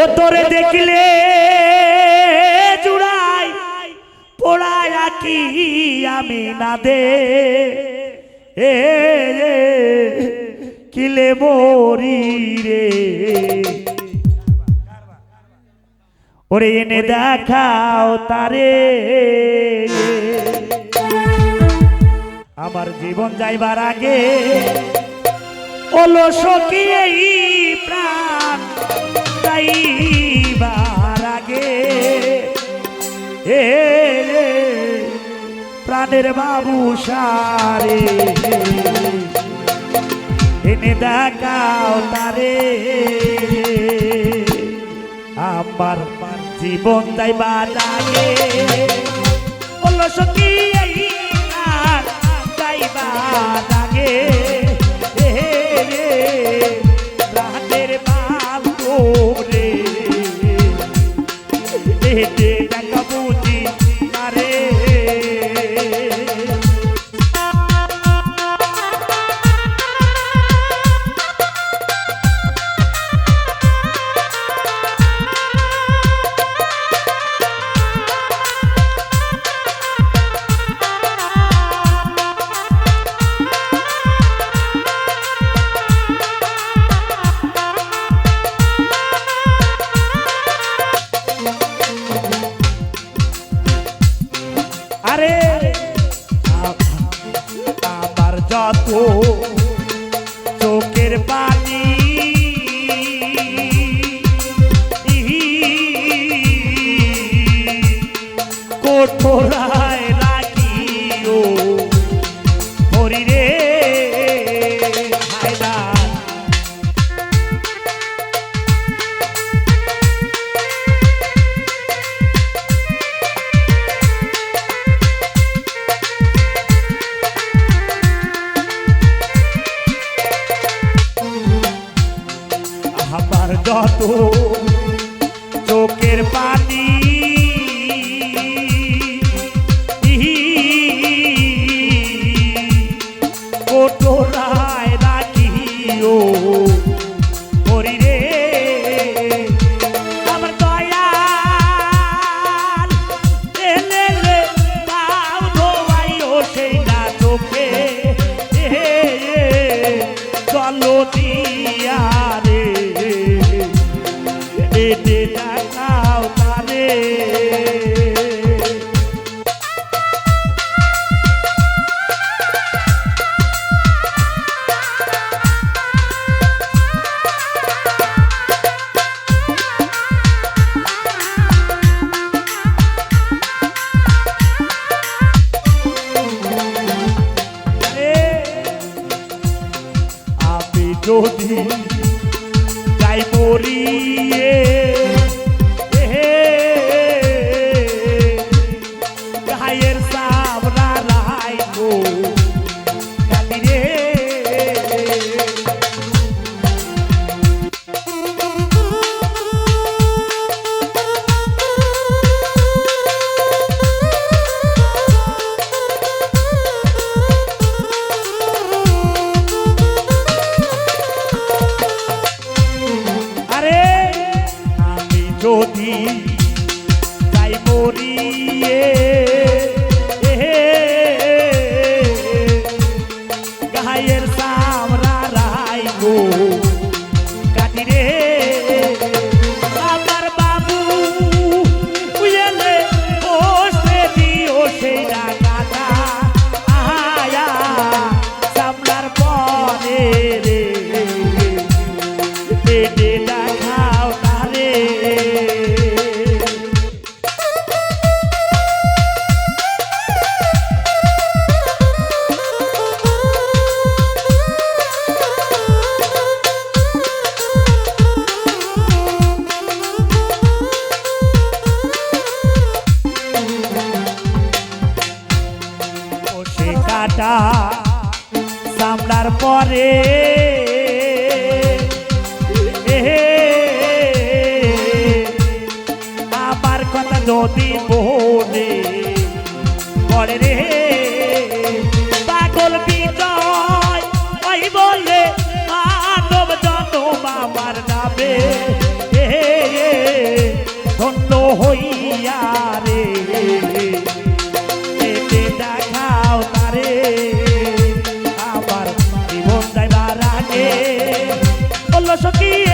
ও তোরে দেখলে জুড়াই পোড়ায় আকি আমি না দে। কিলে মরি রে। ওরে এনে দেখাও তারে। আমার জীবন যাইবার আগে ওলো এই প্রাণ? যাইবার আগে এ প্রাণের বাবু সারে। এনে দেখাও তারে। আমার জীবন যাইবার আগে ওলো সখী যাইবার আগে বাবু যত চোখের পানি। কোঠরায় যত চোখের পানি কোটরায় রাখিও হরি এতে দেখাও তারে। যদি যাই মরিয়ে আমি সামলার পরে এ, আমার কথা যদি বলে পরে রে পাগল বিজয় বলে মানব জন্ম আমার নামে এ, এ, সখী এই প্রাণ